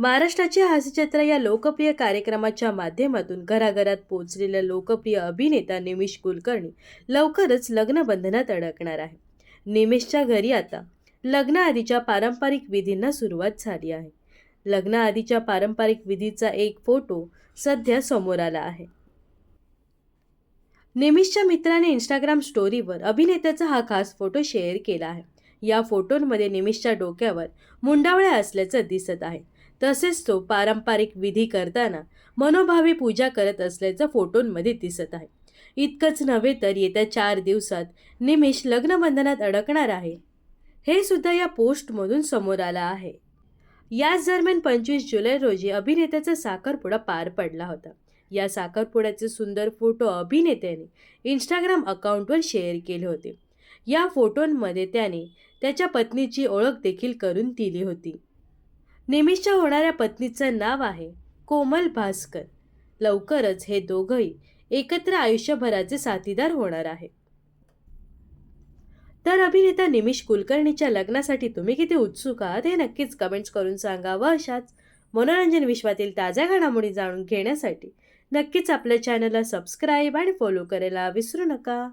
महाराष्ट्राची हास्यचित्र या लोकप्रिय कार्यक्रमाच्या माध्यमातून घराघरात पोहोचलेला लोकप्रिय अभिनेता निमिष कुलकर्णी लवकरच लग्नबंधनात अडकणार आहे. निमिषच्या घरी आता लग्नाआधीच्या पारंपरिक विधींना सुरुवात झाली आहे. लग्नाआधीच्या पारंपरिक विधीचा एक फोटो सध्या समोर आला आहे. निमिषच्या मित्राने इंस्टाग्राम स्टोरीवर अभिनेत्याचा हा खास फोटो शेअर केला आहे. या फोटोंमध्ये निमिषच्या डोक्यावर मुंडावळ्या असल्याचं दिसत आहे. तसेच तो पारंपरिक विधी करताना मनोभावे पूजा करत असल्याचं फोटोंमध्ये दिसत आहे. इतकंच नव्हे तर येत्या चार दिवसात निमिष लग्नबंधनात अडकणार आहे. हे सुद्धा या पोस्टमधून समोर आलं आहे. याच दरम्यान पंचवीस जुलै रोजी अभिनेत्याचा साखरपुडा पार पडला होता. या साखरपुड्याचे सुंदर फोटो अभिनेत्याने इंस्टाग्राम अकाउंटवर शेअर केले होते. या फोटोंमध्ये त्याने त्याच्या पत्नीची ओळख देखील करून दिली होती. निमिषच्या होणाऱ्या पत्नीचं नाव आहे कोमल भास्कर. लवकरच हे दोघंही एकत्र आयुष्यभराचे साथीदार होणार आहे तर अभिनेता निमिष कुलकर्णीच्या लग्नासाठी तुम्ही किती उत्सुक आहात हे नक्कीच कमेंट्स करून सांगा व अशाच मनोरंजन विश्वातील ताज्या घडामोडी जाणून घेण्यासाठी. नक्कीच आपल्या चॅनलला सबस्क्राईब आणि फॉलो करायला विसरू नका.